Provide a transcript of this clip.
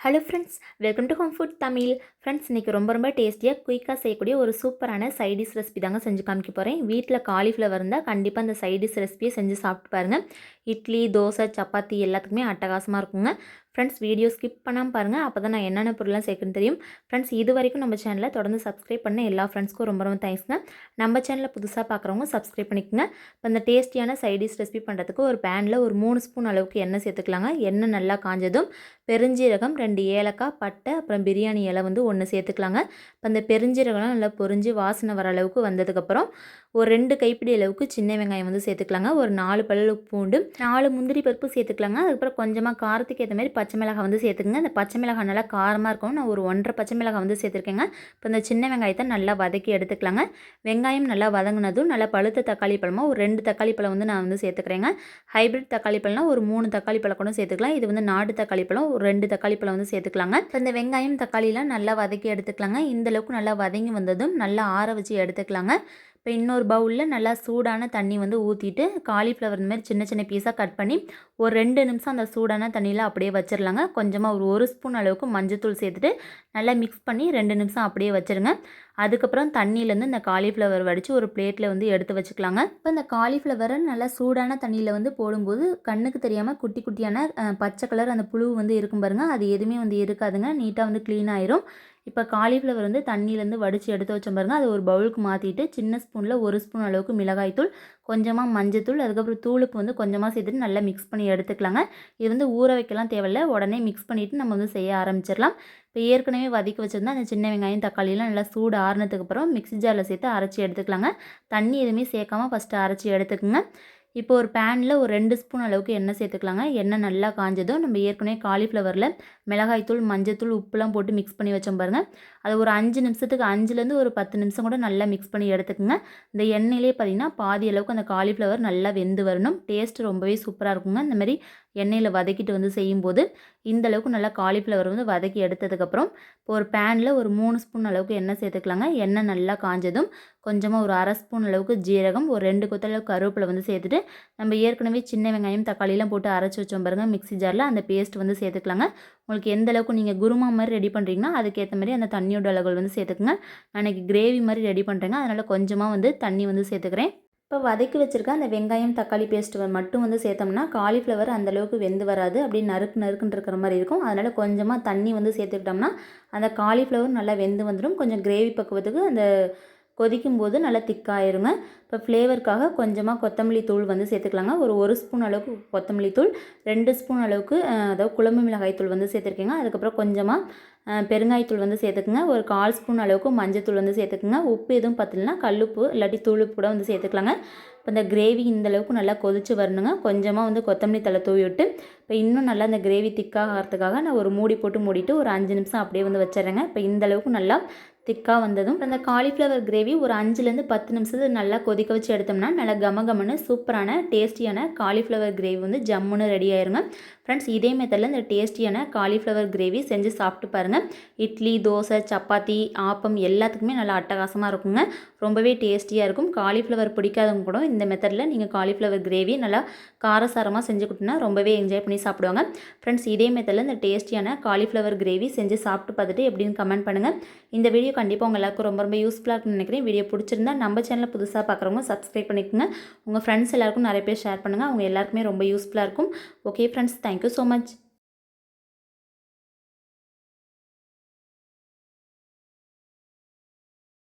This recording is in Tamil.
Hello friends welcome to home food Tamil friends இன்றைக்கி ரொம்ப ரொம்ப டேஸ்டியாக குயிக்காக செய்யக்கூடிய ஒரு சூப்பரான சைடிஷ் ரெசிபி தாங்க செஞ்சு காமிக்க போகிறேன் வீட்டில் காலிஃப்ளவர் இருந்தால் கண்டிப்பாக அந்த சைடிஷ் ரெசிபியை செஞ்சு சாப்பிட்டு பாருங்கள் இட்லி தோசை சப்பாத்தி எல்லாத்துக்குமே அட்டகாசமாக இருக்குங்க. ஃப்ரெண்ட்ஸ் வீடியோ ஸ்கிப் பண்ணாமல் பாருங்கள் அப்போ தான் நான் என்னென்ன பொருள்லாம் சேர்க்குன்னு தெரியும். ஃப்ரெண்ட்ஸ் இது வரைக்கும் நம்ம சேனலை தொடர்ந்து சப்ஸ்கிரைப் பண்ண எல்லா ஃப்ரெண்ட்ஸ்க்கும் ரொம்ப ரொம்ப தேங்க்ஸ்ங்க நம்ம சேனலில் புதுசாக பார்க்குறவங்க சப்ஸ்கிரைப் பண்ணிக்கோங்க. இப்போ இந்த டேஸ்டியான சைடிஷ் ரெசிபி பண்ணுறதுக்கு ஒரு பேனில் ஒரு மூணு ஸ்பூன் அளவுக்கு எண்ணெய் சேர்த்துக்கலாங்க. எண்ணெய் நல்லா காஞ்சதும் பெருஞ்சீரகம் ரெண்டு ஏலக்காய் பட்டை அப்புறம் பிரியாணி இலை வந்து ஒன்று சேர்த்துக்கலாங்க. இப்போ அந்த பெருஞ்சீரகம்லாம் நல்லா பொரிஞ்சு வாசனை வர அளவுக்கு வந்ததுக்கப்புறம் ஒரு ரெண்டு கைப்பிடி அளவுக்கு சின்ன வெங்காயம் வந்து சேர்த்துக்கலாங்க. ஒரு நாலு பல்லு பூண்டு நாலு முந்திரி பருப்பு சேர்த்துக்கலாங்க. அதுக்கப்புறம் கொஞ்சமாக காரத்துக்கு ஏற்ற மாதிரி பச்சை பச்சை மிளகாய் வந்து சேர்த்துக்குங்க. அந்த பச்சை மிளகாய் நல்லா காரமாக இருக்கும் நான் ஒரு ஒன்றரை பச்சை மிளகாய் வந்து சேர்த்துருக்கேங்க. இப்போ இந்த சின்ன வெங்காயத்தை நல்லா வதக்கி எடுத்துக்கலாங்க. வெங்காயம் நல்லா வதங்கினதும் நல்லா பழுத்த தக்காளி பழமாக ஒரு ரெண்டு தக்காளி பழம் வந்து நான் வந்து சேர்த்துக்கிறேங்க. ஹைப்ரிட் தக்காளி பழம்னா ஒரு மூணு தக்காளி பழம் கூட சேர்த்துக்கலாம். இது வந்து நாடு தக்காளி பழம் ஒரு ரெண்டு தக்காளி பழம் வந்து சேர்த்துக்கலாங்க. இப்போ இந்த வெங்காயம் தக்காளிலாம் நல்லா வதக்கி எடுத்துக்கலாங்க. இந்த அளவுக்கு நல்லா வதங்கி வந்ததும் நல்லா ஆற வச்சு எடுத்துக்கலாங்க. இப்போ இன்னொரு பவுலில் நல்லா சூடான தண்ணி வந்து ஊற்றிட்டு காலிஃப்ளவர் இந்த மாதிரி சின்ன சின்ன பீஸாக கட் பண்ணி ஒரு ரெண்டு நிமிஷம் அந்த சூடான தண்ணியில் அப்படியே வச்சிடலாங்க கொஞ்சமாக ஒரு ஒரு ஸ்பூன் அளவுக்கு மஞ்சத்தூள் சேர்த்துட்டு நல்லா மிக்ஸ் பண்ணி ரெண்டு நிமிஷம் அப்படியே வச்சுருங்க. அதுக்கப்புறம் தண்ணியிலேருந்து இந்த காலிஃப்ளவர் வடித்து ஒரு பிளேட்டில் வந்து எடுத்து வச்சுக்கலாங்க. இப்போ இந்த காலிஃப்ளவரை நல்லா சூடான தண்ணியில் வந்து போடும்போது கண்ணுக்கு தெரியாமல் குட்டி குட்டியான பச்சை கலர் அந்த புழு வந்து இருக்கும் பாருங்கள் அது எதுவுமே வந்து இருக்காதுங்க. நீட்டாக வந்து க்ளீன் ஆயிரும். இப்போ காலிஃப்ளவர் வந்து தண்ணியிலேருந்து வடித்து எடுத்து வச்சோம் பாருங்கள் அது ஒரு பவுலுக்கு மாற்றிட்டு சின்ன ஸ்பூனில் ஒரு ஸ்பூன் அளவுக்கு மிளகாய்த்தூள் கொஞ்சமாக மஞ்சத்தூள் அதுக்கப்புறம் தூளுப்பு வந்து கொஞ்சமாக சேர்த்துட்டு நல்லா மிக்ஸ் பண்ணி எடுத்துக்கலாங்க. இது வந்து ஊற வைக்கலாம் தேவையில்ல உடனே மிக்ஸ் பண்ணிவிட்டு நம்ம வந்து செய்ய ஆரம்பிச்சிடலாம். இப்போ ஏற்கனவே வதக்கி வச்சுருந்தா அந்த சின்ன வெங்காயம் தக்காளியெலாம் நல்லா சூடு ஆறுனதுக்கப்புறம் மிக்ஸி ஜாரில் சேர்த்து அரைச்சி எடுத்துக்கலாங்க. தண்ணி எதுவுமே சேர்க்காமல் ஃபஸ்ட்டு அரைச்சி எடுத்துக்கோங்க. இப்போ ஒரு பேனில் ஒரு ரெண்டு ஸ்பூன் அளவுக்கு எண்ணெய் சேர்த்துக்கலாங்க. எண்ணெய் நல்லா காஞ்சதும் நம்ம ஏற்கனவே காலிஃப்ளவரில் மிளகாய்த்தூள் மஞ்சத்தூள் உப்புலாம் போட்டு மிக்ஸ் பண்ணி வச்சோம் பாருங்கள் அது ஒரு அஞ்சு நிமிஷத்துக்கு அஞ்சுலேருந்து ஒரு பத்து நிமிஷம் கூட நல்லா மிக்ஸ் பண்ணி எடுத்துக்கோங்க. இந்த எண்ணெயிலே பார்த்திங்கன்னா பாதி அளவுக்கு அந்த காலிஃப்ளவர் நல்லா வெந்து வரணும். டேஸ்ட் ரொம்பவே சூப்பராக இருக்குங்க. இந்த மாதிரி எண்ணெயில் வதக்கிட்டு வந்து செய்யும்போது இந்த அளவுக்கு நல்லா காலிஃப்ளவர் வந்து வதக்கி எடுத்ததுக்கப்புறம் இப்போ ஒரு பேனில் ஒரு மூணு ஸ்பூன் அளவுக்கு எண்ணெய் சேர்த்துக்கலாங்க. எண்ணெய் நல்லா காஞ்சதும் கொஞ்சமாக ஒரு அரை ஸ்பூன் அளவுக்கு ஜீரகம் ஒரு ரெண்டு கொத்தளவு கருவேப்பிலை வந்து சேர்த்துட்டு நம்ம ஏற்கனவே சின்ன வெங்காயம் தக்காளியெலாம் போட்டு அரைச்சி வச்சோம் பாருங்கள் மிக்ஸி ஜாரில் அந்த பேஸ்ட் வந்து சேர்த்துக்கலாங்க. உங்களுக்கு எந்த அளவுக்கு நீங்கள் குருமா மாதிரி ரெடி பண்ணுறீங்கன்னா அதுக்கேற்ற மாதிரி அந்த தண்ணியோட அளவுகள் வந்து சேர்த்துக்குங்க. நான் இன்றைக்கி கிரேவி மாதிரி ரெடி பண்ணுறேங்க அதனால் கொஞ்சமாக வந்து தண்ணி வந்து சேர்த்துக்கிறேன். இப்போ வதக்கி வச்சுருக்க அந்த வெங்காயம் தக்காளி பேஸ்ட் மட்டும் வந்து சேர்த்தோம்னா காலிஃப்ளவர் அந்தளவுக்கு வெந்து வராது. அப்படி நறுக்கு நறுக்குன்னு இருக்கிற மாதிரி இருக்கும். அதனால் கொஞ்சமாக தண்ணி வந்து சேர்த்துக்கிட்டோம்னா அந்த காலிஃப்ளவர் நல்லா வெந்து வந்துடும் கொஞ்சம் கிரேவி பக்குவத்துக்கு அந்த கொதிக்கும் போது நல்லா திக்காயிருங்க. இப்போ ஃப்ளேவருக்காக கொஞ்சமாக கொத்தமல்லி தூள் வந்து சேர்த்துக்கலாங்க. ஒரு ஒரு ஸ்பூன் அளவுக்கு கொத்தமல்லி தூள் ரெண்டு ஸ்பூன் அளவுக்கு அதாவது குழம்பு மிளகாய் தூள் வந்து சேர்த்துருக்கேங்க. அதுக்கப்புறம் கொஞ்சமாக பெருங்காயத்தூள் வந்து சேர்த்துக்குங்க. ஒரு கால் ஸ்பூன் அளவுக்கு மஞ்சத்தூள் வந்து சேர்த்துக்குங்க. உப்பு எதுவும் பத்தலைன்னா கல்லுப்பு இல்லாட்டி தூளுப்பு கூட வந்து சேர்த்துக்கலாங்க. இப்போ இந்த கிரேவி இந்த அளவுக்கு நல்லா கொதிச்சு வரணுங்க. கொஞ்சமாக வந்து கொத்தமல்லி தலை தூவி விட்டு இப்போ இன்னும் நல்லா இந்த கிரேவி திக்காகிறதுக்காக நான் ஒரு மூடி போட்டு மூடிட்டு ஒரு அஞ்சு நிமிஷம் அப்படியே வந்து வச்சிடுறேங்க. இப்போ இந்த அளவுக்கு நல்லா திக்காக வந்ததும் அந்த காலிஃப்ளவர் கிரேவி ஒரு அஞ்சுலேருந்து பத்து நிமிஷத்துக்கு நல்லா கொதிக்க வச்சு எடுத்தோம்னா நல்லா கம கமன்னு சூப்பரான டேஸ்டியான காலிஃப்ளவர் கிரேவி வந்து ஜம்முன்னு ரெடி ஆயிருங்க. ஃப்ரெண்ட்ஸ் இதே மெத்தடில் இந்த டேஸ்டியான காலிஃப்ளவர் கிரேவி செஞ்சு சாப்பிட்டு பாருங்கள் இட்லி தோசை சப்பாத்தி ஆப்பம் எல்லாத்துக்குமே நல்லா அட்டகாசமாக இருக்குங்க. ரொம்பவே டேஸ்டியாக இருக்கும். காலிஃப்ளவர் பிடிக்காதவங்க கூட இந்த மெத்தடில் நீங்கள் காலிஃப்ளவர் கிரேவி நல்லா காரசாரமாக செஞ்சு கொடுத்தீங்கன்னா ரொம்பவே என்ஜாய் பண்ணி சாப்பிடுவாங்க. ஃப்ரெண்ட்ஸ் இதே மெத்தடில் இந்த டேஸ்டியான காலிஃப்ளவர் கிரேவி செஞ்சு சாப்பிட்டு பார்த்துட்டு எப்படின்னு கமெண்ட் பண்ணுங்கள் இந்த வீடியோ கண்டிப்பாக உங்கள் எல்லாருக்கும் ரொம்ப ரொம்ப யூஸ்ஃபுல்லாக இருக்குன்னு நினைக்கிறேன். வீடியோ பிடிச்சிருந்தா நம்ம சேனலில் புதுசாக பார்க்குறவங்க சப்ஸ்கிரைப் பண்ணிக்கோங்க. உங்கள் ஃப்ரெண்ட்ஸ் எல்லாருக்கும் நிறைய பேர் ஷேர் பண்ணுங்கள் அவங்க எல்லாருக்குமே ரொம்ப யூஸ்ஃபுல்லாக இருக்கும். Okay friends thank you so much